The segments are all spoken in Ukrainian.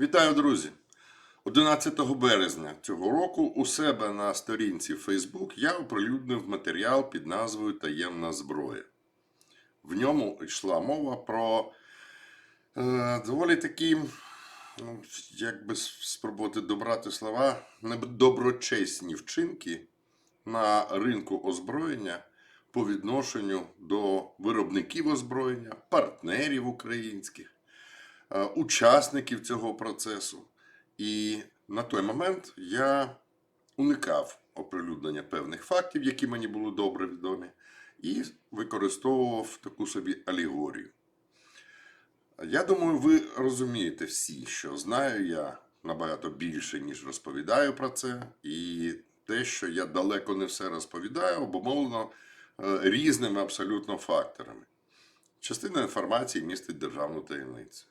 Вітаю, друзі! 11 березня цього року у себе на сторінці Facebook я оприлюднив матеріал під назвою Таємна зброя. В ньому йшла мова про е, доволі такі, ну, як би спробувати добрати слова, недоброчесні вчинки на ринку озброєння по відношенню до виробників озброєння, партнерів українських учасників цього процесу. І на той момент я уникав оприлюднення певних фактів, які мені були добре відомі, і використовував таку собі алегорію. Я думаю, ви розумієте всі, що знаю я набагато більше, ніж розповідаю про це, і те, що я далеко не все розповідаю, обумовлено е, різними абсолютно факторами. Частина інформації містить державну таємницю.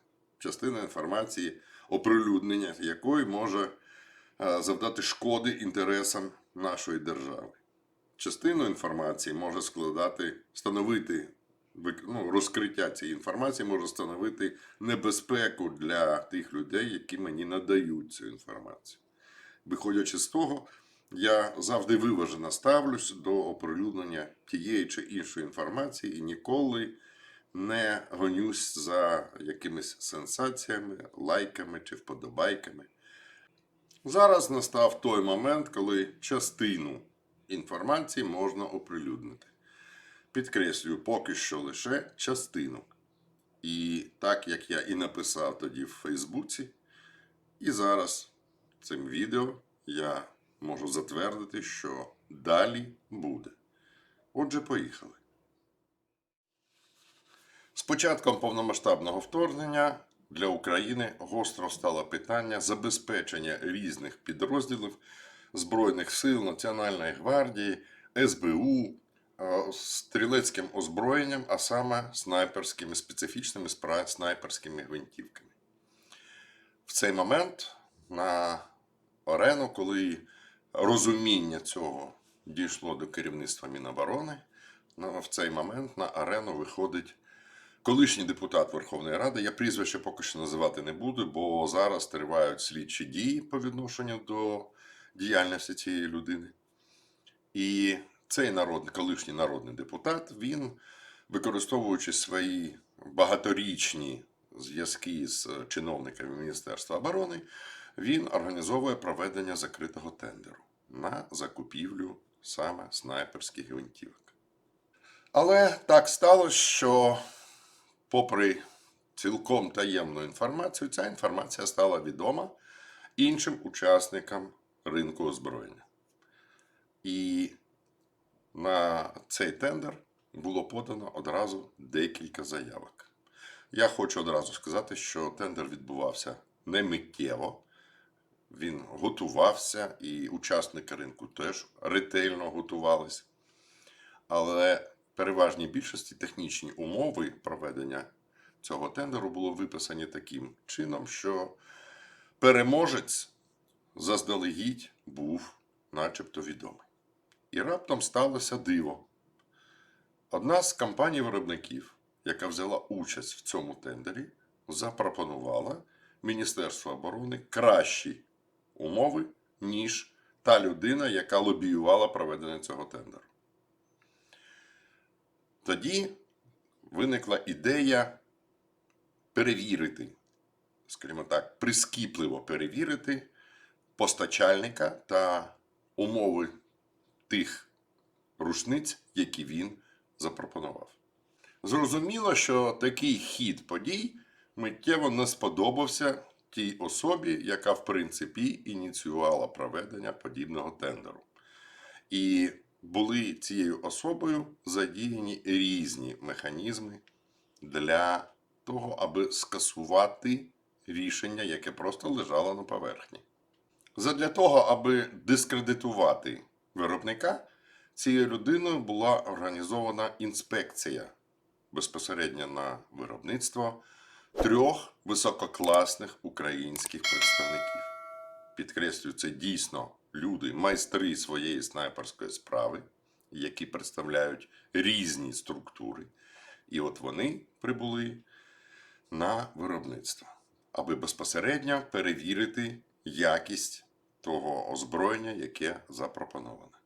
Частина інформації, оприлюднення якої може е, завдати шкоди інтересам нашої держави. Частину інформації може складати, становити ну, розкриття цієї інформації може становити небезпеку для тих людей, які мені надають цю інформацію. Виходячи з того, я завжди виважено ставлюсь до оприлюднення тієї чи іншої інформації і ніколи не гонюсь за якимись сенсаціями, лайками чи вподобайками. Зараз настав той момент, коли частину інформації можна оприлюднити. Підкреслюю, поки що лише частину. І так як я і написав тоді в Фейсбуці, і зараз цим відео я можу затвердити, що далі буде. Отже, поїхали. З початком повномасштабного вторгнення для України гостро стало питання забезпечення різних підрозділів Збройних сил, Національної гвардії, СБУ е, стрілецьким озброєнням, а саме снайперськими специфічними снайперськими гвинтівками. В цей момент на арену, коли розуміння цього дійшло до керівництва Міноборони, в цей момент на арену виходить колишній депутат Верховної Ради. Я прізвище поки що називати не буду, бо зараз тривають слідчі дії по відношенню до діяльності цієї людини. І цей народ, колишній народний депутат, він, використовуючи свої багаторічні зв'язки з чиновниками Міністерства оборони, він організовує проведення закритого тендеру на закупівлю саме снайперських гвинтівок. Але так сталося, що, попри цілком таємну інформацію, ця інформація стала відома іншим учасникам ринку озброєння. І на цей тендер було подано одразу декілька заявок. Я хочу одразу сказати, що тендер відбувався не миттєво. Він готувався, і учасники ринку теж ретельно готувалися. Але переважній більшості технічні умови проведення цього тендеру були виписані таким чином, що переможець заздалегідь був начебто відомий. І раптом сталося диво. Одна з компаній-виробників, яка взяла участь в цьому тендері, запропонувала Міністерству оборони кращі умови, ніж та людина, яка лобіювала проведення цього тендеру. Тоді виникла ідея перевірити, скажімо так, прискіпливо перевірити постачальника та умови тих рушниць, які він запропонував. Зрозуміло, що такий хід подій миттєво не сподобався тій особі, яка в принципі ініціювала проведення подібного тендеру. І були цією особою задіяні різні механізми для того, аби скасувати рішення, яке просто лежало на поверхні. Задля того, аби дискредитувати виробника, цією людиною була організована інспекція безпосередньо на виробництво трьох висококласних українських представників. Підкреслюю, це дійсно люди, майстри своєї снайперської справи, які представляють різні структури. І от вони прибули на виробництво. аби безпосередньо перевірити якість того озброєння, яке запропоноване.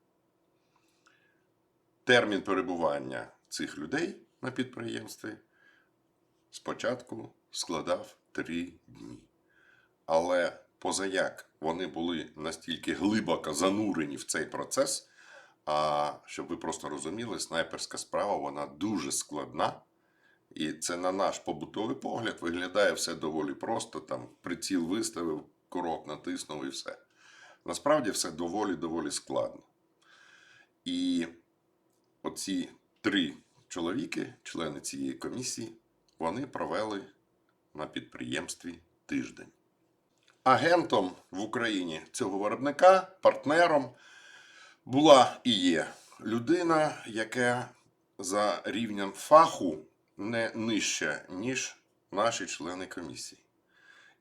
Термін перебування цих людей на підприємстві спочатку складав три дні. Але позаяк вони були настільки глибоко занурені в цей процес, а щоб ви просто розуміли, снайперська справа вона дуже складна. І це на наш побутовий погляд виглядає все доволі просто. Там приціл виставив, курок натиснув і все. Насправді все доволі доволі складно. І оці три чоловіки, члени цієї комісії, вони провели на підприємстві тиждень. Агентом в Україні цього виробника, партнером була і є людина, яка за рівнем фаху не нижча, ніж наші члени комісії.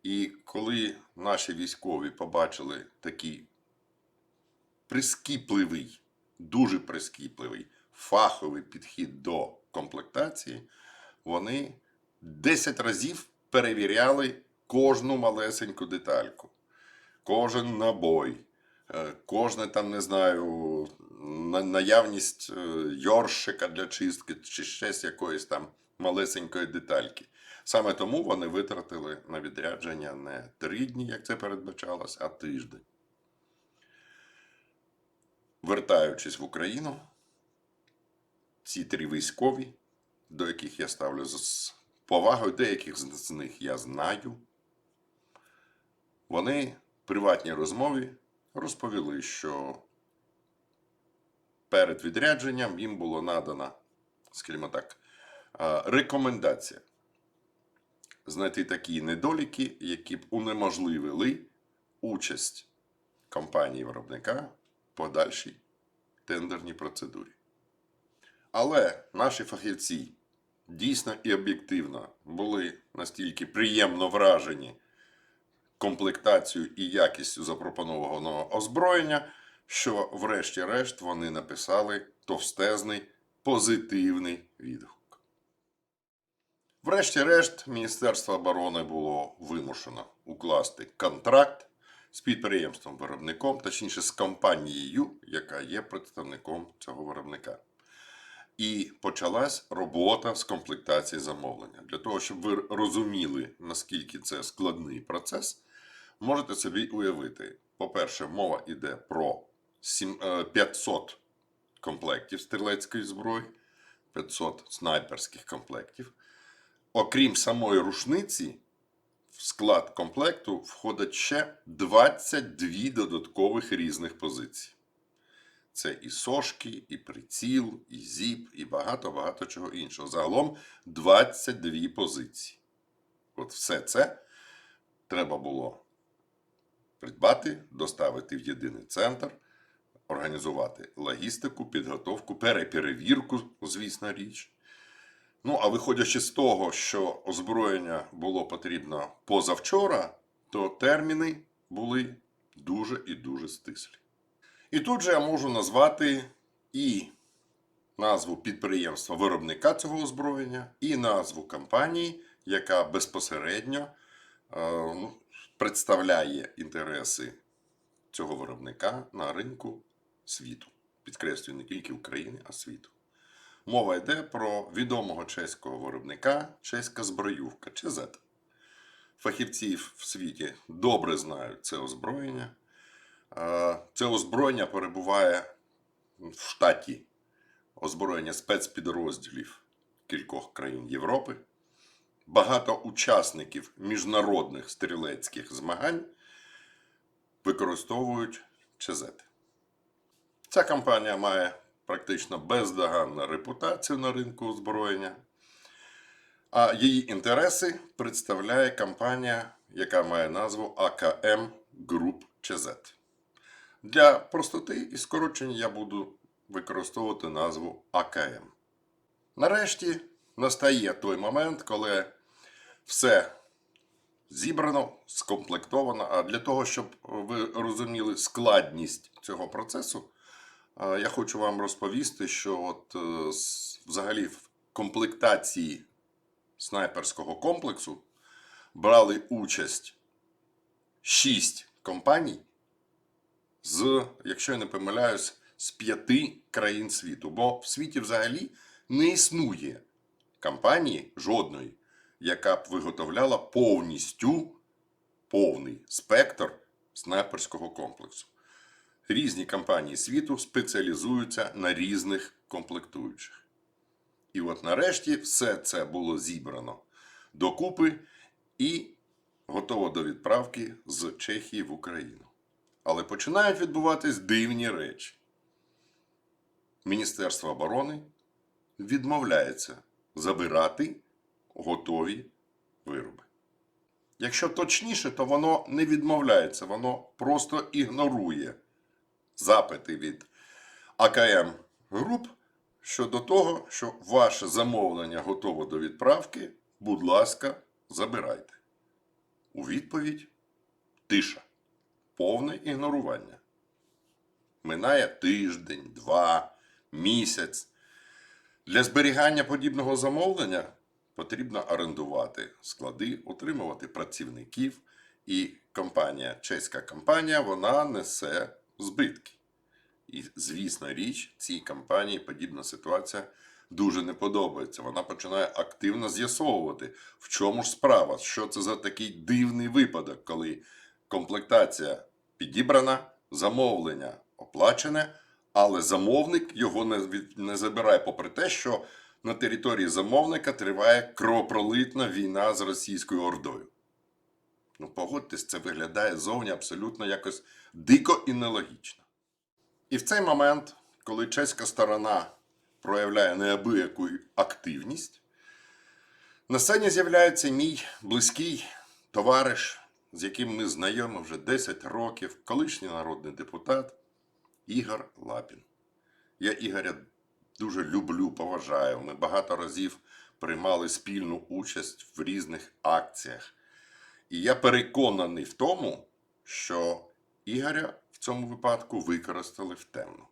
І коли наші військові побачили такий прискіпливий, дуже прискіпливий фаховий підхід до комплектації, вони 10 разів перевіряли кожну малесеньку детальку, кожен набой, е, кожне там, не знаю, наявність е, йоршика для чистки чи з якоїсь там малесенької детальки. Саме тому вони витратили на відрядження не три дні, як це передбачалось, а тиждень. Вертаючись в Україну, ці три військові, до яких я ставлю з повагою, деяких з них я знаю, вони в приватній розмові розповіли, що перед відрядженням їм було надана, скажімо так, рекомендація знайти такі недоліки, які б унеможливили участь компанії виробника в подальшій тендерній процедурі. Але наші фахівці дійсно і об'єктивно були настільки приємно вражені комплектацією і якістю запропонованого озброєння, що, врешті-решт, вони написали товстезний позитивний відгук. Врешті-решт, Міністерство оборони було вимушено укласти контракт з підприємством-виробником, точніше з компанією, яка є представником цього виробника. І почалась робота з комплектації замовлення. Для того, щоб ви розуміли, наскільки це складний процес, можете собі уявити. По-перше, мова йде про е, 500 комплектів стрілецької зброї, 500 снайперських комплектів. Окрім самої рушниці, в склад комплекту входить ще 22 додаткових різних позиції. Це і сошки, і приціл, і зіп, і багато-багато чого іншого. Загалом 22 позиції. От все це треба було придбати, доставити в єдиний центр, організувати логістику, підготовку, переперевірку, звісна річ. Ну, а виходячи з того, що озброєння було потрібно позавчора, то терміни були дуже і дуже стислі. І тут же я можу назвати і назву підприємства виробника цього озброєння, і назву компанії, яка безпосередньо е, ну, представляє інтереси цього виробника на ринку світу. Підкреслюю, не тільки України, а світу. Мова йде про відомого чеського виробника чеська зброювка ЧЗ. Фахівці в світі добре знають це озброєння. Е, Це озброєння перебуває в штаті озброєння спецпідрозділів кількох країн Європи. Багато учасників міжнародних стрілецьких змагань використовують ЧЗ. Ця компанія має практично бездоганну репутацію на ринку озброєння. А її інтереси представляє компанія, яка має назву АКМ Group ЧЗ. Для простоти і скорочення я буду використовувати назву АКМ. Нарешті настає той момент, коли все зібрано, скомплектовано. А для того, щоб ви розуміли складність цього процесу, я хочу вам розповісти, що от е, взагалі в комплектації снайперського комплексу брали участь 6 компаній з, якщо я не помиляюсь, з п'яти країн світу. Бо в світі взагалі не існує компанії жодної, яка б виготовляла повністю повний спектр снайперського комплексу. Різні компанії світу спеціалізуються на різних комплектуючих. І от нарешті все це було зібрано докупи і готово до відправки з Чехії в Україну. Але починають відбуватись дивні речі. Міністерство оборони відмовляється забирати готові вироби. Якщо точніше, то воно не відмовляється, воно просто ігнорує запити від АКМ груп щодо того, що ваше замовлення готово до відправки, будь ласка, забирайте. У відповідь тиша, повне ігнорування. Минає тиждень, два, місяць. Для зберігання подібного замовлення потрібно орендувати склади, утримувати працівників, і компанія, чеська компанія, вона несе збитки. І, звісно, річ, цій компанії подібна ситуація дуже не подобається. Вона починає активно з'ясовувати, в чому ж справа, що це за такий дивний випадок, коли комплектація підібрана, замовлення оплачене, але замовник його не, не забирає, попри те, що на території замовника триває кровопролитна війна з Російською Ордою. Ну, погодьтесь, це виглядає зовні абсолютно якось дико і нелогічно. І в цей момент, коли чеська сторона проявляє неабияку активність, на сцені з'являється мій близький товариш, з яким ми знайомі вже 10 років, колишній народний депутат Ігор Лапін. Я Ігоря дуже люблю, поважаю. Ми багато разів приймали спільну участь в різних акціях. І я переконаний в тому, що Ігоря в цьому випадку використали в темну.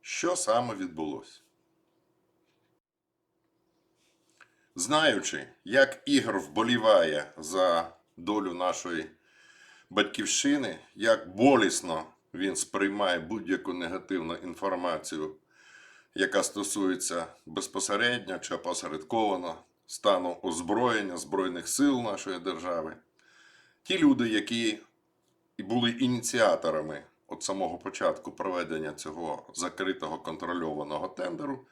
Що саме відбулося? Знаючи, як Ігор вболіває за долю нашої батьківщини, як болісно він сприймає будь-яку негативну інформацію, яка стосується безпосередньо чи опосередковано стану озброєння Збройних сил нашої держави, ті люди, які були ініціаторами від самого початку проведення цього закритого контрольованого тендеру,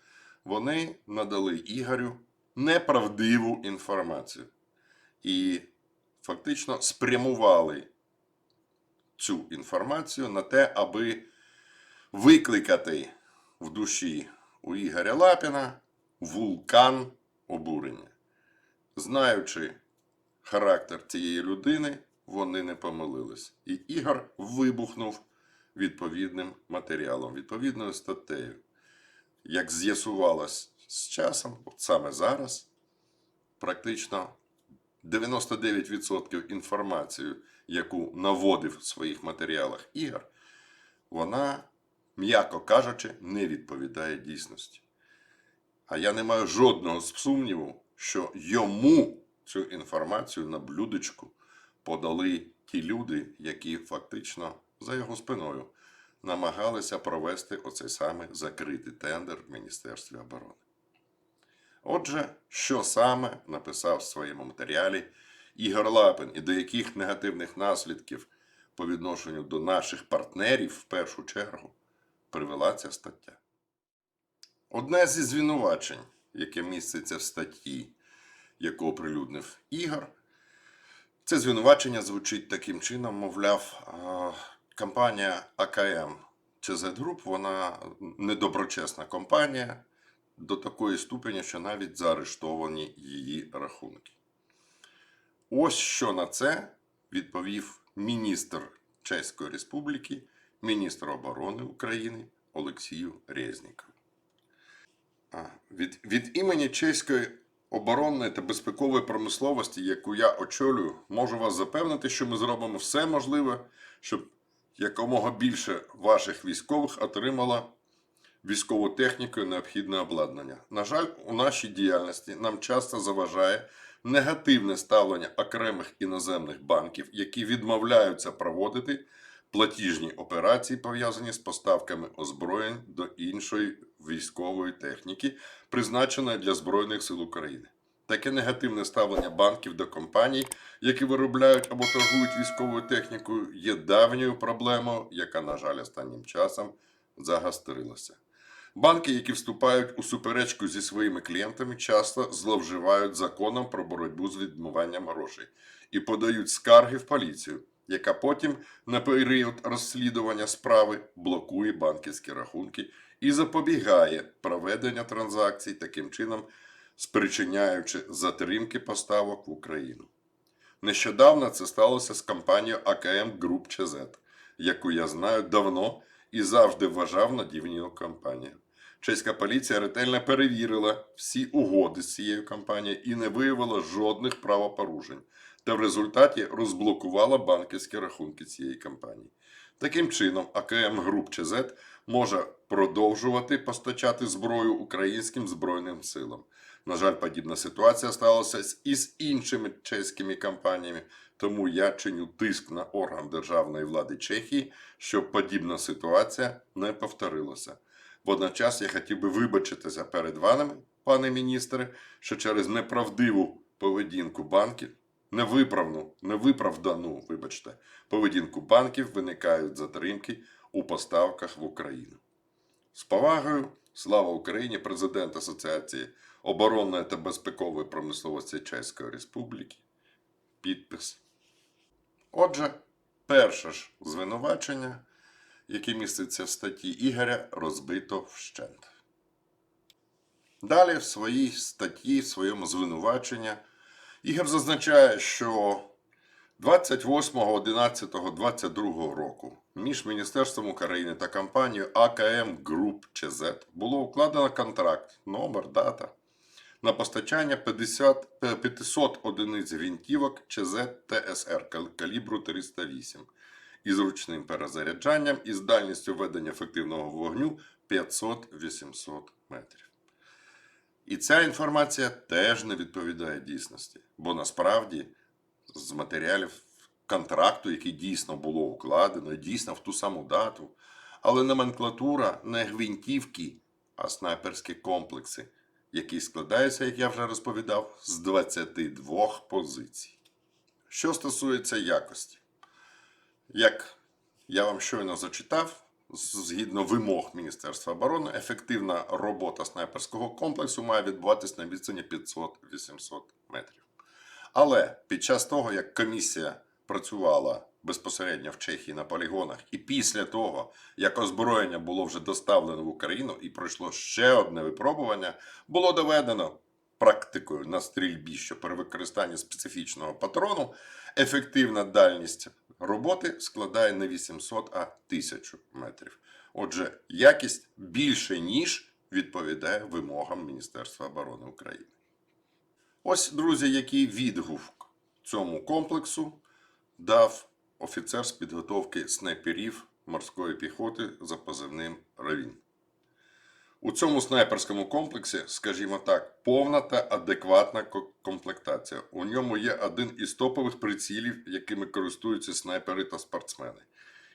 вони надали Ігорю неправдиву інформацію. І фактично спрямували цю інформацію на те, аби викликати в душі у Ігоря Лапіна вулкан обурення. Знаючи характер цієї людини, вони не помилились. І Ігор вибухнув відповідним матеріалом, відповідною статтею. Як з'ясувалось з часом, от саме зараз, практично 99% інформації, яку наводив в своїх матеріалах Ігор, вона, м'яко кажучи, не відповідає дійсності. А я не маю жодного сумніву, що йому цю інформацію на блюдечку подали ті люди, які фактично за його спиною намагалися провести оцей самий закритий тендер в Міністерстві оборони. Отже, що саме написав в своєму матеріалі Ігор Лапин і до яких негативних наслідків по відношенню до наших партнерів в першу чергу привела ця стаття. Одне зі звинувачень, яке міститься в статті, яку оприлюднив Ігор, це звинувачення звучить таким чином, мовляв, компанія АКМ ЧЗ Груп, вона недоброчесна компанія до такої ступені, що навіть заарештовані її рахунки. Ось що на це відповів міністр Чеської Республіки, міністр оборони України Олексію Резнікову. А, Від, від імені чеської оборонної та безпекової промисловості, яку я очолюю, можу вас запевнити, що ми зробимо все можливе, щоб якомога більше ваших військових отримало військову техніку і необхідне обладнання. На жаль, у нашій діяльності нам часто заважає негативне ставлення окремих іноземних банків, які відмовляються проводити платіжні операції, пов'язані з поставками озброєнь до іншої військової техніки, призначеної для Збройних сил України. Таке негативне ставлення банків до компаній, які виробляють або торгують військовою технікою, є давньою проблемою, яка, на жаль, останнім часом загострилася. Банки, які вступають у суперечку зі своїми клієнтами, часто зловживають законом про боротьбу з відмиванням грошей і подають скарги в поліцію, яка потім на період розслідування справи блокує банківські рахунки і запобігає проведення транзакцій, таким чином спричиняючи затримки поставок в Україну. Нещодавно це сталося з компанією АКМ Груп ЧЗ, яку я знаю давно і завжди вважав надійною компанією. Чеська поліція ретельно перевірила всі угоди з цією компанією і не виявила жодних правопорушень, та в результаті розблокувала банківські рахунки цієї компанії. Таким чином, АКМ Груп ЧЗ може продовжувати постачати зброю українським збройним силам. На жаль, подібна ситуація сталася і з іншими чеськими компаніями, тому я чиню тиск на орган державної влади Чехії, щоб подібна ситуація не повторилася. Водночас я хотів би вибачитися перед вами, пане міністре, що через неправдиву поведінку банків, невиправну, невиправдану, вибачте, поведінку банків виникають затримки у поставках в Україну. З повагою, слава Україні, президент Асоціації оборонної та безпекової промисловості Чеської Республіки. Підпис. Отже, перше ж звинувачення, яке міститься в статті Ігоря, розбито вщент. Далі в своїй статті, в своєму звинуваченні, Ігор зазначає, що 28.11.22 року між Міністерством України та компанією АКМ Груп ЧЗ було укладено контракт, номер, дата на постачання 50, е, 500 одиниць гвинтівок ЧЗ ТСР калібру 308 із ручним перезаряджанням і з дальністю ведення ефективного вогню 500-800 метрів. І ця інформація теж не відповідає дійсності, бо насправді з матеріалів контракту, який дійсно було укладено, дійсно в ту саму дату, але номенклатура не гвинтівки, а снайперські комплекси, який складається, як я вже розповідав, з 22 позицій. Що стосується якості, як я вам щойно зачитав, згідно вимог Міністерства оборони, ефективна робота снайперського комплексу має відбуватись на відстані 500-800 метрів. Але під час того, як комісія працювала безпосередньо в Чехії на полігонах, і після того, як озброєння було вже доставлено в Україну і пройшло ще одне випробування, було доведено практикою на стрільбі, що при використанні специфічного патрону ефективна дальність роботи складає не 800, а 1000 метрів. Отже, якість більше ніж відповідає вимогам Міністерства оборони України. Ось, друзі, який відгук цьому комплексу дав офіцер з підготовки снайперів морської піхоти за позивним Равін. У цьому снайперському комплексі, скажімо так, повна та адекватна комплектація. У ньому є один із топових прицілів, якими користуються снайпери та спортсмени.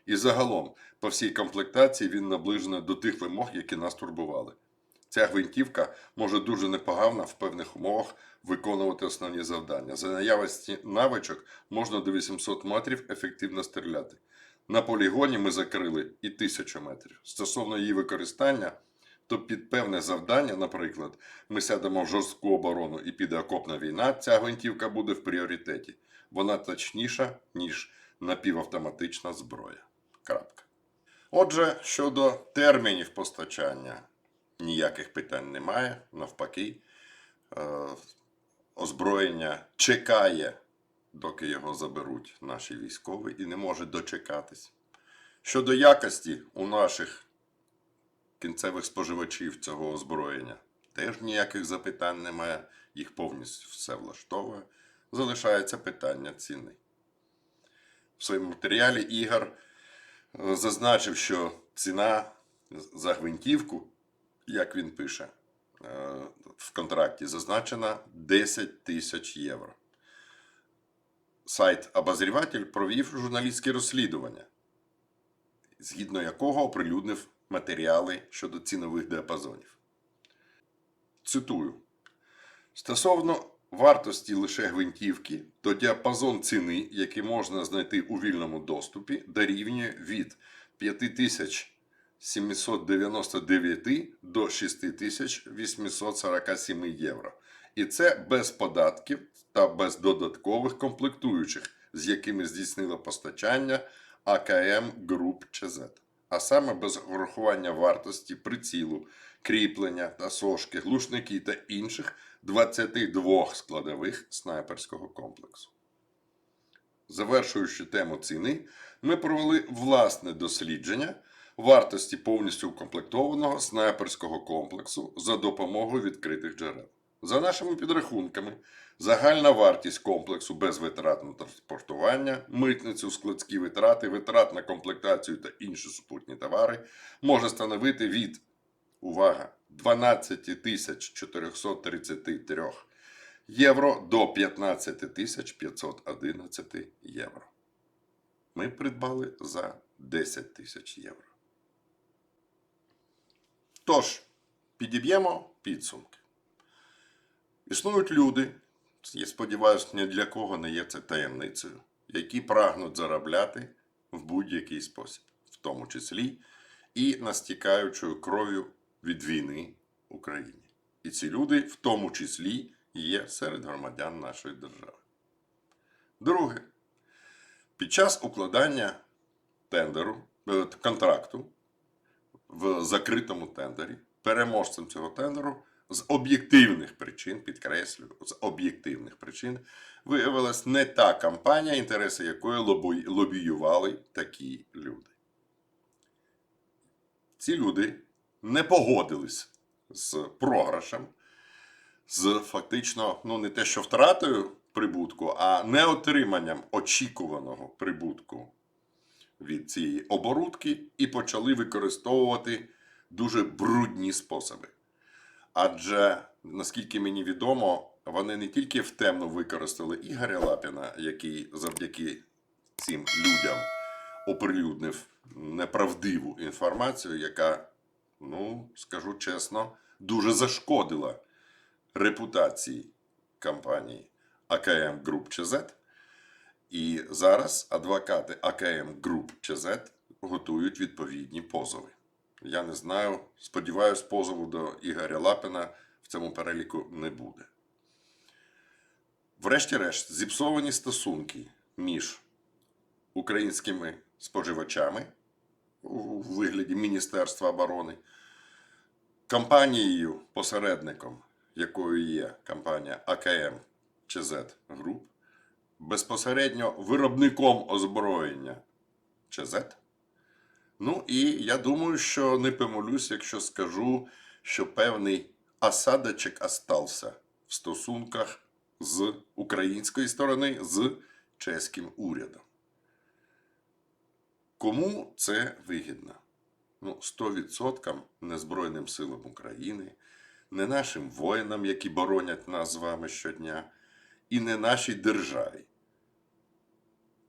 І загалом, по всій комплектації він наближений до тих вимог, які нас турбували. Ця гвинтівка може дуже непогано в певних умовах виконувати основні завдання. За наявності навичок можна до 800 метрів ефективно стріляти. На полігоні ми закрили і 1000 метрів. Стосовно її використання, то під певне завдання, наприклад, ми сядемо в жорстку оборону і піде окопна війна, ця гвинтівка буде в пріоритеті. Вона точніша, ніж напівавтоматична зброя. Крапка. Отже, щодо термінів постачання, ніяких питань немає. Навпаки, е, озброєння чекає, доки його заберуть наші військові, і не може дочекатись. Щодо якості у наших кінцевих споживачів цього озброєння, теж ніяких запитань немає, їх повністю все влаштовує. Залишається питання ціни. В своєму матеріалі Ігор е, зазначив, що ціна за гвинтівку, як він пише, в контракті зазначено 10 тисяч євро. Сайт Обозріватель провів журналістське розслідування, згідно якого оприлюднив матеріали щодо цінових діапазонів. Цитую: стосовно вартості лише гвинтівки, то діапазон ціни, який можна знайти у вільному доступі, дорівнює від 5799 до 6847 євро. І це без податків та без додаткових комплектуючих, з якими здійснило постачання АКМ Груп ЧЗ, а саме без врахування вартості прицілу, кріплення та сошки, глушники та інших 22 складових снайперського комплексу. Завершуючи тему ціни, ми провели власне дослідження вартості повністю укомплектованого снайперського комплексу за допомогою відкритих джерел. За нашими підрахунками, загальна вартість комплексу без витрат на транспортування, митницю, складські витрати, витрат на комплектацію та інші супутні товари може становити від увага 12 тисяч 433 євро до 15 тисяч 511 євро. Ми придбали за 10 тисяч євро. Тож, підіб'ємо підсумки. Існують люди, я сподіваюся, ні для кого не є це таємницею, які прагнуть заробляти в будь-який спосіб, в тому числі і настікаючою кров'ю від війни в Україні. І ці люди, в тому числі, є серед громадян нашої держави. Друге, під час укладання тендеру, е, контракту в закритому тендері, переможцем цього тендеру з об'єктивних причин, підкреслюю, з об'єктивних причин, виявилась не та компанія, інтереси якої лобіювали такі люди. Ці люди не погодились з програшем, з фактично, ну не те, що втратою прибутку, а не отриманням очікуваного прибутку від цієї оборудки і почали використовувати дуже брудні способи. Адже, наскільки мені відомо, вони не тільки втемно використали Ігоря Лапіна, який завдяки цим людям оприлюднив неправдиву інформацію, яка, ну, скажу чесно, дуже зашкодила репутації компанії АКМ Груп ЧЗ. І зараз адвокати АКМ Груп ЧЗ готують відповідні позови. Я не знаю, сподіваюсь, позову до Ігоря Лапіна в цьому переліку не буде. Врешті-решт, зіпсовані стосунки між українськими споживачами у вигляді Міністерства оборони, компанією, посередником, якою є компанія АКМ ЧЗ Груп, безпосередньо виробником озброєння ЧЗ. Ну і я думаю, що не помилюсь, якщо скажу, що певний осадочок остався в стосунках з української сторони з чеським урядом. Кому це вигідно? Ну, 100% не Збройним силам України, не нашим воїнам, які боронять нас з вами щодня, і не нашій державі.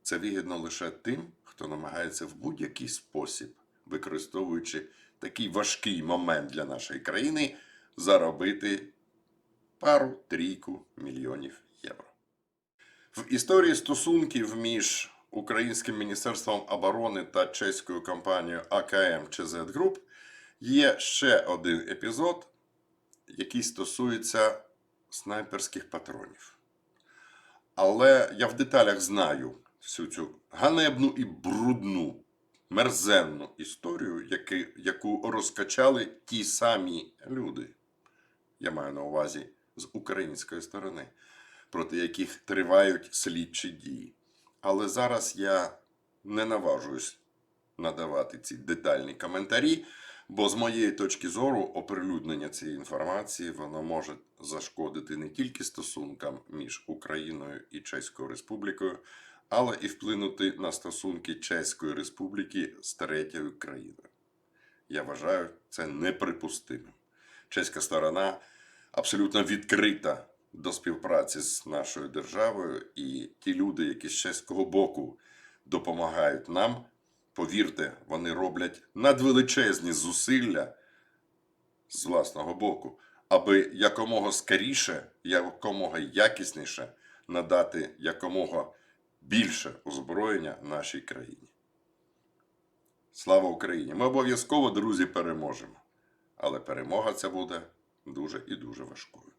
Це вигідно лише тим, хто намагається в будь-який спосіб, використовуючи такий важкий момент для нашої країни, заробити пару-трійку мільйонів євро. В історії стосунків між Українським міністерством оборони та чеською компанією АКМ ЧЗ Груп є ще один епізод, який стосується снайперських патронів. Але я в деталях знаю всю цю ганебну і брудну, мерзенну історію, яку розкачали ті самі люди. Я маю на увазі з української сторони, проти яких тривають слідчі дії. Але зараз я не наважуюсь надавати ці детальні коментарі, бо з моєї точки зору оприлюднення цієї інформації воно може зашкодити не тільки стосункам між Україною і Чеською Республікою, але і вплинути на стосунки Чеської Республіки з третьою країною. Я вважаю це неприпустимим. чеська сторона абсолютно відкрита до співпраці з нашою державою, і ті люди, які з чеського боку допомагають нам, повірте, вони роблять надвеличезні зусилля з власного боку, аби якомога скоріше, якомога якісніше надати якомога більше озброєння нашій країні. Слава Україні! Ми обов'язково, друзі, переможемо. Але перемога ця буде дуже і дуже важкою.